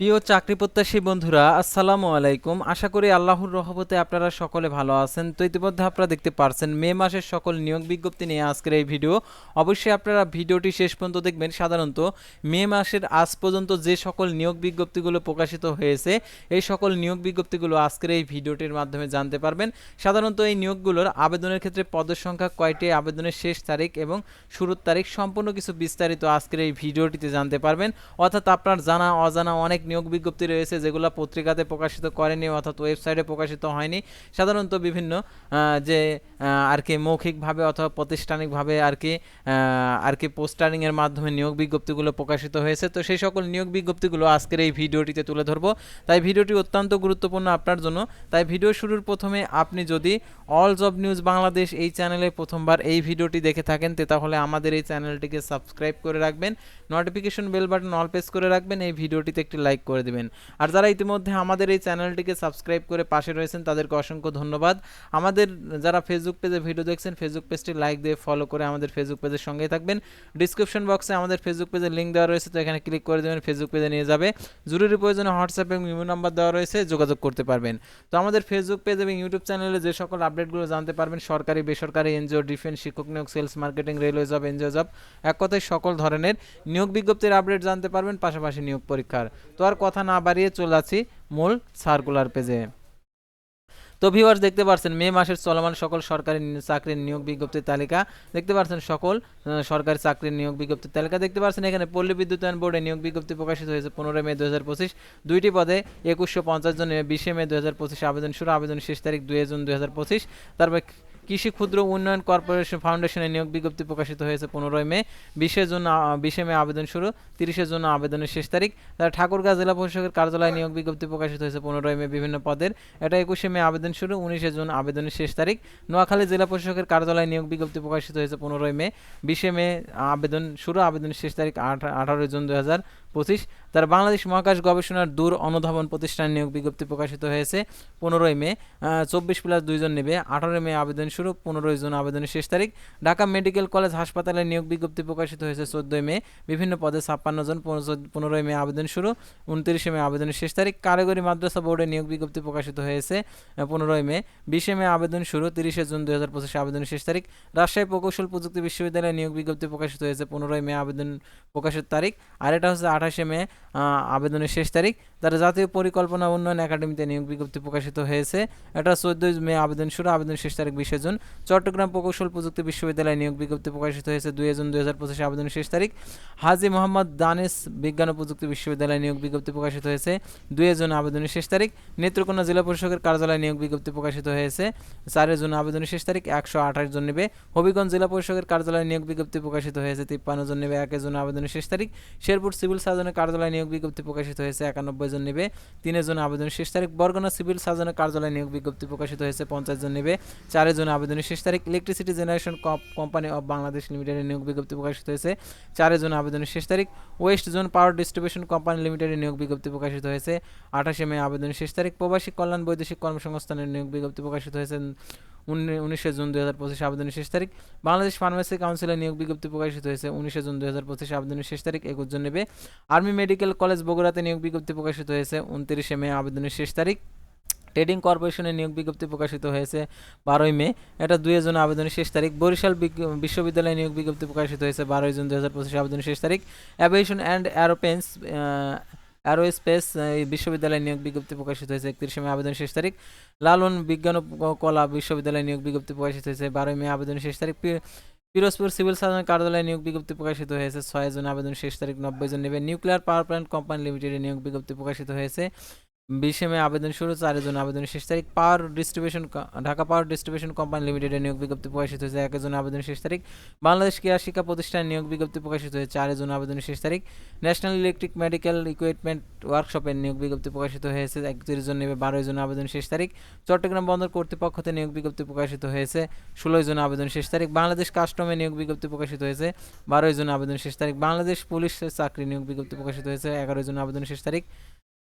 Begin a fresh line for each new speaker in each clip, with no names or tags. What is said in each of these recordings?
প্রিয় চাকরি প্রত্যাশী বন্ধুরা, আসসালামু আলাইকুম। আশা করি আল্লাহর রহমতে আপনারা সকলে ভালো আছেন। তো ইতিমধ্যে আপনারা দেখতে পারছেন, মে মাসের সকল নিয়োগ বিজ্ঞপ্তি নিয়ে আজকের এই ভিডিও। অবশ্যই আপনারা ভিডিওটি শেষ পর্যন্ত দেখবেন। সাধারণত মে মাসের আজ পর্যন্ত যে সকল নিয়োগ বিজ্ঞপ্তিগুলো প্রকাশিত হয়েছে, এই সকল নিয়োগ বিজ্ঞপ্তিগুলো আজকের এই ভিডিওটির মাধ্যমে জানতে পারবেন। সাধারণত এই নিয়োগগুলোর আবেদনের ক্ষেত্রে পদের সংখ্যা কয়টি, আবেদনের শেষ তারিখ এবং শুরুর তারিখ সম্পূর্ণ কিছু বিস্তারিত আজকের এই ভিডিওটিতে জানতে পারবেন। অর্থাৎ আপনার জানা, অজানা অনেক নিয়োগ বিজ্ঞপ্তি রয়েছে যেগুলো পত্রিকাতে প্রকাশিত করেনি অর্থাৎ ওয়েবসাইটে প্রকাশিত হয়নি। সাধারণত বিভিন্ন যে আর কি মৌখিকভাবে অথবা প্রাতিষ্ঠানিকভাবে আর কি আর কি পোস্টারিংয়ের মাধ্যমে নিয়োগ বিজ্ঞপ্তিগুলো প্রকাশিত হয়েছে। তো সেই সকল নিয়োগ বিজ্ঞপ্তিগুলো আজকের এই ভিডিওটিতে তুলে ধরবো। তাই ভিডিওটি অত্যন্ত গুরুত্বপূর্ণ আপনার জন্য। তাই ভিডিও শুরুর প্রথমে আপনি যদি অল জব নিউজ বাংলাদেশ এই চ্যানেলে প্রথমবার এই ভিডিওটি দেখে থাকেন, তে তাহলে আমাদের এই চ্যানেলটিকে সাবস্ক্রাইব করে রাখবেন। Notification bell button all press করে রাখবেন। এই ভিডিওটিতে একটি লাইক করে দিবেন। আর যারা ইতিমধ্যে আমাদের এই চ্যানেলটিকে সাবস্ক্রাইব করে পাশে রয়েছেন, তাদেরকে অসংখ্য ধন্যবাদ। আমাদের যারা ফেসবুক পেজে ভিডিও দেখছেন ফেসবুক পেজটি লাইক দিয়ে ফলো করে আমাদের ফেসবুক পেজের সঙ্গেই থাকবেন। ডিসক্রিপশন বক্সে আমাদের ফেসবুক পেজের লিঙ্ক দেওয়া রয়েছে, তো এখানে ক্লিক করে দেবেন ফেসবুক পেজে নিয়ে যাবে। জরুরি প্রয়োজনে হোয়াটসঅ্যাপ এবং ইমো নাম্বার দেওয়া রয়েছে, যোগাযোগ করতে পারবেন। তো আমাদের ফেসবুক পেজ এবং ইউটিউব চ্যানেলে যে সকল আপডেটগুলো জানতে পারবেন, সরকারি, বেসরকারি এনজিও ডিফেন্স শিক্ষক নিয়োগ sales marketing railway job NGO job এক কথায় সকল ধরনের নিয়োগ বিজ্ঞপ্তির আপডেট জানতে পারবেন, পাশাপাশি নিয়োগ পরীক্ষার। তো আর কথা না বাড়িয়ে চলে আছি মূল সার্কুলার পেজে। তো ভিউয়ার্স দেখতে পাচ্ছেন মে মাসের চলমান সকল সরকারি চাকরির নিয়োগ বিজ্ঞপ্তির তালিকা। দেখতে পাচ্ছেন সকল সরকারি চাকরির নিয়োগ বিজ্ঞপ্তির তালিকা। দেখতে পাচ্ছেন এখানে পল্লী বিদ্যুতায়ন বোর্ডে নিয়োগ বিজ্ঞপ্তি প্রকাশিত হয়েছে পনেরোই মে দু দুইটি পদে একুশশো পঞ্চাশ জন বিশে মে দু হাজার পঁচিশ আবেদন শুরু। আবেদন শেষ তারিখ দুই জুন দুই হাজার পঁচিশ। তারপর কৃষি ক্ষুদ্র উন্নয়ন কর্পোরেশন ফাউন্ডেশনের নিয়োগ বিজ্ঞপ্তি প্রকাশিত হয়েছে পনেরোই মে বিশে জুন বিশে মে আবেদন শুরু তিরিশে জুন আবেদনের শেষ তারিখ। তার ঠাকুরগাঁ জেলা প্রশাসকের কার্যালয়ে নিয়োগ বিজ্ঞপ্তি প্রকাশিত হয়েছে পনেরোই মে বিভিন্ন পদের। এটা একুশে মে আবেদন শুরু উনিশে জুন আবেদনের শেষ তারিখ। নোয়াখালী জেলা প্রশাসকের কার্যালয়ে নিয়োগ বিজ্ঞপ্তি প্রকাশিত হয়েছে পনেরোই মে, বিশে মে আবেদন শুরু, আবেদনের শেষ তারিখ আঠা- আঠারোই জুন দুই হাজার পঁচিশ। তার বাংলাদেশ মহাকাশ গবেষণার দূর অনুধাবন প্রতিষ্ঠান নিয়োগ বিজ্ঞপ্তি প্রকাশিত হয়েছে পনেরোই মে চব্বিশ প্লাস দুইজন নেবে, আঠারোই মে আবেদন শুরু, পনেরোই জুন আবেদনের শেষ তারিখ। ঢাকা মেডিকেল কলেজ হাসপাতালে নিয়োগ বিজ্ঞপ্তি প্রকাশিত হয়েছে চোদ্দোই মে। বিভিন্ন পদে ছাপ্পান্ন জন পনেরোই মে আবেদন শুরু, উনত্রিশে মে আবেদনের শেষ তারিখ। কারিগরি মাদ্রাসা বোর্ডে নিয়োগ বিজ্ঞপ্তি প্রকাশিত হয়েছে, পনেরোই মে। বিশে মে আবেদন শুরু, তিরিশে জুন দুই হাজার পঁচিশে আবেদনের শেষ তারিখ। রাজশাহী প্রকৌশল প্রযুক্তি বিশ্ববিদ্যালয়ে নিয়োগ বিজ্ঞপ্তি প্রকাশিত হয়েছে, পনেরোই মে আবেদন প্রকাশের তারিখ। আর এটা হচ্ছে আঠাশে মে আবেদনের শেষ তারিখ। তার জাতীয় পরিকল্পনা উন্নয়ন একাডেমিতে নিয়োগ বিজ্ঞপ্তি প্রকাশিত হয়েছে। এটা চোদ্দোই মে আবেদন শুরু আবেদন শেষ তারিখ বিশে জুন চট্টগ্রাম প্রকৌশল প্রযুক্তি বিশ্ববিদ্যালয়ে নিয়োগ বিজ্ঞপ্তি প্রকাশিত হয়েছে দুই জুন দুই হাজার পঁচিশে আবেদনের শেষ তারিখ। হাজি মোহাম্মদ দানেস বিজ্ঞান ও প্রযুক্তি বিশ্ববিদ্যালয়ে নিয়োগ বিজ্ঞপ্তি প্রকাশিত হয়েছে দুই জুন আবেদনের শেষ তারিখ। নেত্রকোনা জেলা পরিষদের কার্যালয়ে নিয়োগ বিজ্ঞপ্তি প্রকাশিত হয়েছে চার জুন আবেদনের শেষ তারিখ, একশো আঠাশ জন নেবে। হবিগঞ্জ জেলা পরিষদের কার্যালয়ে নিয়োগ বিজ্ঞপ্তি প্রকাশিত হয়েছে তিপ্পান্ন জন নেবে, এক জুন আবেদনের শেষ তারিখ। শেরপুর সিভিল সার্জনের কার্যালয়ে নিয়োগ বিজ্ঞপ্তি প্রকাশিত হয়েছে একানব্বই জন নেবে তিনের জন আবেদনের শেষ তারিখ। বরগুনা সিভিল সার্জনের কার্যালয়ে নিয়োগ বিজ্ঞপ্তি প্রকাশিত হয়েছে পঞ্চাশ জন নেবে চারের জন আবেদনের শেষ তারিখ electricity generation company of Bangladesh লিমিটেডের নিয়োগ বিজ্ঞপ্তি প্রকাশিত হয়েছে। চারের জন আবেদনের শেষ তারিখ। West zone power distribution company লিমিটেডের নিয়োগ বিজ্ঞপ্তি প্রকাশিত হয়েছে। আঠাশে মে আবেদনের শেষ তারিখ। প্রবাসী কল্যাণ বৈদেশিক কর্মসংস্থানের নিয়োগ বিজ্ঞপ্তি প্রকাশিত হয়েছে উনি- উনিশে জুন দুই হাজার পঁচিশ আবেদনের শেষ তারিখ। বাংলাদেশ ফার্মেসি কাউন্সিলের নিয়োগ বিজ্ঞপ্তি প্রকাশিত হয়েছে। উনিশে জুন দুই হাজার পঁচিশ আবেদনের শেষ তারিখ। একুশ জন নেবে। আর্মি মেডিকেল কলেজ বগুড়াতে নিয়োগ বিজ্ঞপ্তি প্রকাশিত হয়েছে। উনত্রিশে মে আবেদনের শেষ তারিখ। ট্রেডিং কর্পোরেশনের নিয়োগ বিজ্ঞপ্তি প্রকাশিত হয়েছে বারোই মে। এটা দুই জন আবেদনের শেষ তারিখ। বরিশাল বিশ্ববিদ্যালয়ে নিয়োগ বিজ্ঞপ্তি প্রকাশিত হয়েছে বারোই জুন দুই হাজার পঁচিশ আবেদনের শেষ তারিখ। অ্যাভিয়েশন অ্যান্ড অ্যারোপেন্স অ্যারোস্পেস বিশ্ববিদ্যালয়ে নিয়োগ বিজ্ঞপ্তি প্রকাশিত হয়েছে একত্রিশে মে আবেদন শেষ তারিখ। লালন বিজ্ঞান কলা বিশ্ববিদ্যালয়ে নিয়োগ বিজ্ঞপ্তি প্রকাশিত হয়েছে বারোই মে আবেদন শেষ তারিখ। পিরোজপুর সিভিল সার্জন কার্যালয়ে নিয়োগ বিজ্ঞপ্তি প্রকাশিত হয়েছে ছয় জন আবেদন শেষ তারিখ। নব্বই জন নেবে। নিউক্লিয়ার পাওয়ার প্ল্যান্ট কোম্পানি লিমিটেডে নিয়োগ বিজ্ঞপ্তি প্রকাশিত হয়েছে। বিশে মে আবেদন শুরু, চারের জন্য আবেদনের শেষ তারিখ। Power distribution Dhaka power distribution company লিমিটেডের নিয়োগ বিজ্ঞপ্তি প্রকাশিত হয়েছে, একের জন্য আবেদনের শেষ তারিখ। বাংলাদেশ ক্রীড়া শিক্ষা প্রতিষ্ঠান নিয়োগ বিজ্ঞপ্তি প্রকাশিত হয়েছে, চারের জন্য আবেদনের শেষ তারিখ। ন্যাশনাল ইলেকট্রিক মেডিকেল ইকুইপমেন্ট ওয়ার্কশপের নিয়োগ বিজ্ঞপ্তি প্রকাশিত হয়েছে একত্রিশ জন নেবে বারোই জন আবেদন শেষ তারিখ। চট্টগ্রাম বন্দর কর্তৃপক্ষতে নিয়োগ বিজ্ঞপ্তি প্রকাশিত হয়েছে ষোলোই জন আবেদন শেষ তারিখ। বাংলাদেশ কাস্টমে নিয়োগ বিজ্ঞপ্তি প্রকাশিত হয়েছে বারোই জন আবেদন শেষ তারিখ। বাংলাদেশ পুলিশের চাকরি নিয়োগ বিজ্ঞপ্তি প্রকাশিত হয়েছে এগারোই জন আবেদন শেষ তারিখ।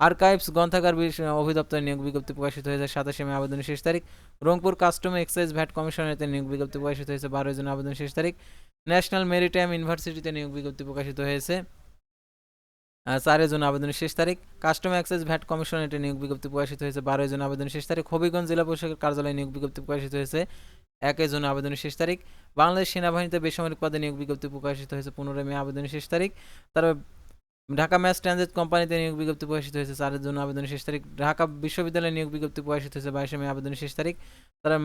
আর্কাইভস গ্রন্থাগার অধিদপ্তর নিয়োগ বিজ্ঞপ্তি প্রকাশিত হয়েছে সাতাশে মে আবেদনের শেষ তারিখ। রংপুর কাস্টম এক্সাইজ ভ্যাট কমিশনারেতে নিয়োগ বিজ্ঞপ্তি প্রকাশিত হয়েছে বারোই জন আবেদন শেষ তারিখ। ন্যাশনাল মেরিটাইম ইউনিভার্সিটিতে নিয়োগ বিজ্ঞপ্তি প্রকাশিত হয়েছে আহ, চারের জন্য আবেদনের শেষ তারিখ। কাস্টম অ্যাক্সেস ভ্যাট কমিশন এটা নিয়োগ বিজ্ঞপ্তি প্রকাশিত হয়েছে বারোই জন্য আবেদনের শেষ তারিখ। হবিগঞ্জ জেলা পরিষদের কার্যালয়ে নিয়োগ বিজ্ঞপ্তি প্রকাশিত হয়েছে একই জন্য আবেদনের শেষ তারিখ। বাংলাদেশ সেনাবাহিনীতে বেসামরিক পদে নিয়োগ বিজ্ঞপ্তি প্রকাশিত হয়েছে পনেরোই মে আবেদনের শেষ তারিখ। তারপর ঢাকা ম্যাচ ট্রানজিট কোম্পানিতে নিয়োগ বিজ্ঞপ্তি প্রকাশিত হয়েছে। চারের জন্য আবেদনের শেষ তারিখ ঢাকা বিশ্ববিদ্যালয়ে নিয়োগ বিজ্ঞপ্তি প্রকাশিত হয়েছে বাইশে মে আবেদনের শেষ তারিখ। তারা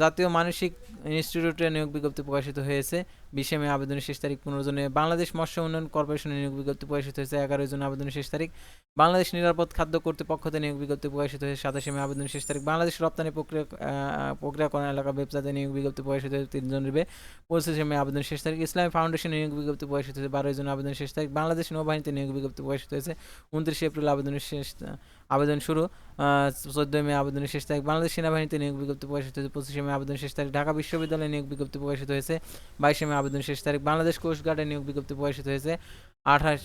জাতীয় মানসিক ইনস্টিটিউটে নিয়োগ বিজ্ঞপ্তি প্রকাশিত হয়েছে। বিশে মে আবেদনের শেষ তারিখ পনেরো জনে। বাংলাদেশ মৎস্য উন্নয়ন কর্পোরেশনে নিয়োগ বিজ্ঞপ্তি প্রকাশিত হয়েছে এগারো জন আবেদনের শেষ তারিখ। বাংলাদেশ নিরাপদ খাদ্য কর্তৃপক্ষতে নিয়োগ বিজ্ঞপ্তি প্রকাশিত হয়েছে সাতাশে মে আবেদনের শেষ তারিখ। বাংলাদেশ রপ্তানি প্রক্রিয়া প্রক্রিয়াকরণ এলাকা ওয়েবসাইটে নিয়োগ বিজ্ঞপ্তি প্রকাশিত হয়েছে তিনজন রিবে। পঁচিশে মে আবেদনের শেষ তারিখ। ইসলামী ফাউন্ডেশনে নিয়োগ বিজ্ঞপ্তি প্রকাশিত হয়েছে বারোই জন আবেদনের শেষ তারিখ। বাংলাদেশ নৌবাহিনীতে নিয়োগ বিজ্ঞপ্তি প্রকাশিত হয়েছে। উনত্রিশে এপ্রিল আবেদনের শেষ, আবেদন শুরু। চোদ্দোই মে আবেদনের শেষ তারিখ। বাংলাদেশ সেনাবাহিনীতে নিয়োগ বিজ্ঞপ্তি প্রকাশিত হয়েছে। পঁচিশে মে আবেদনের শেষ তারিখ। ঢাকা বিশ্ববিদ্যালয়ে নিয়োগ বিজ্ঞপ্তি প্রকাশিত হয়েছে। বাইশে মে আবেদন শেষ তারিখ। বাংলাদেশ কোস্ট গার্ডে নিয়োগ বিজ্ঞপ্তি প্রকাশিত হয়েছে। আঠাশ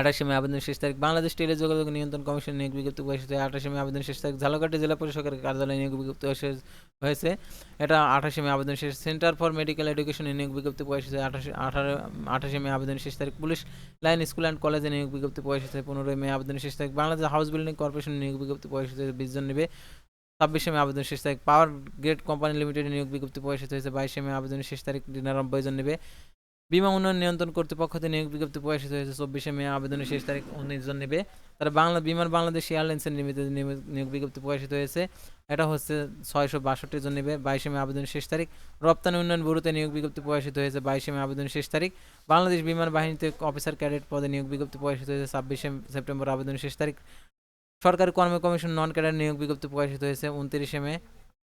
আঠাশে মে আবেদন শেষ তারিখ। বাংলাদেশ টেলিযোগাযোগ নিয়ন্ত্রণ কমিশন নিয়োগ বিজ্ঞপ্তি হয়েছে। আঠাশে মে আবেদন শেষ তারিখ। ঝালকাঠি জেলা পরিষদের কার্যালয়ে নিয়োগ বিজ্ঞপ্তি হয়েছে- এটা আঠাশে মে আবেদন শেষ। সেন্টার ফর মেডিকেল এডুকেশনে নিয়োগ বিজ্ঞপ্তি হয়েছে। আঠাশে, আঠারো, আঠাশে মে আবেদন শেষ তারিখ। পুলিশ লাইন স্কুল অ্যান্ড কলেজে নিয়োগ বিজ্ঞপ্তি হয়েছে। পনেরোই মে আবেদন শেষ তারিখ। বাংলাদেশ হাউস বিল্ডিং কর্পোরেশন নিয়োগ বিজ্ঞপ্তি হয়েছে। বিশ জন নেবে। ছাব্বিশে মে আবেদন শেষ তারিখ। পাওয়ার গ্রেড কোম্পানি লিমিটেড নিয়োগ বিজ্ঞপ্তি প্রকাশিত হয়েছে। বাইশে মে আবেদনের শেষ তারিখ। নিরানব্বই জন নেবে। বিমা উন্নয়ন নিয়ন্ত্রণ কর্তৃপক্ষতে নিয়োগ বিজ্ঞপ্তি প্রকাশিত হয়েছে। চব্বিশে মে আবেদনের শেষ তারিখ উনিশ জন নেবে। তারা বাংলা, বিমান বাংলাদেশ এয়ারলাইন্সের লিমিটেড নিয়োগ বিজ্ঞপ্তি প্রকাশিত হয়েছে। এটা হচ্ছে ছয়শো বাষট্টি জন নেবে। বাইশে মে আবেদনের শেষ তারিখ। রপ্তানি উন্নয়ন ব্যুরোতে নিয়োগ বিজ্ঞপ্তি প্রকাশিত হয়েছে। বাইশে মে আবেদনের শেষ তারিখ। বাংলাদেশ বিমান বাহিনীতে অফিসার ক্যাডেট পদে নিয়োগ বিজ্ঞপ্তি প্রকাশিত হয়েছে। ছাব্বিশে সেপ্টেম্বর আবেদনের শেষ তারিখ। সরকারি কর্ম কমিশন নন ক্যাডার নিয়োগ বিজ্ঞপ্তি প্রকাশিত হয়েছে। উনত্রিশে মে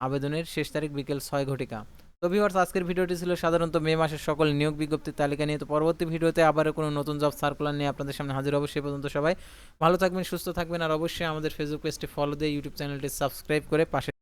আবেদনের শেষ তারিখ বিকেল ছয় ঘটিকা। তো ভিউয়ার্স আজকের ভিডিওটি ছিল সাধারণত মে মাসের সকল নিয়োগ বিজ্ঞপ্তির তালিকা নিয়ে। তো পরবর্তী ভিডিওতে আবারও কোনো নতুন জব সার্কুলার নিয়ে আপনাদের সামনে হাজির অবশ্যই পর্যন্ত সবাই ভালো থাকবেন, সুস্থ থাকবেন। আর অবশ্যই আমাদের ফেসবুক পেজটি ফলো দিয়ে ইউটিউব চ্যানেলটি সাবস্ক্রাইব করে পাশে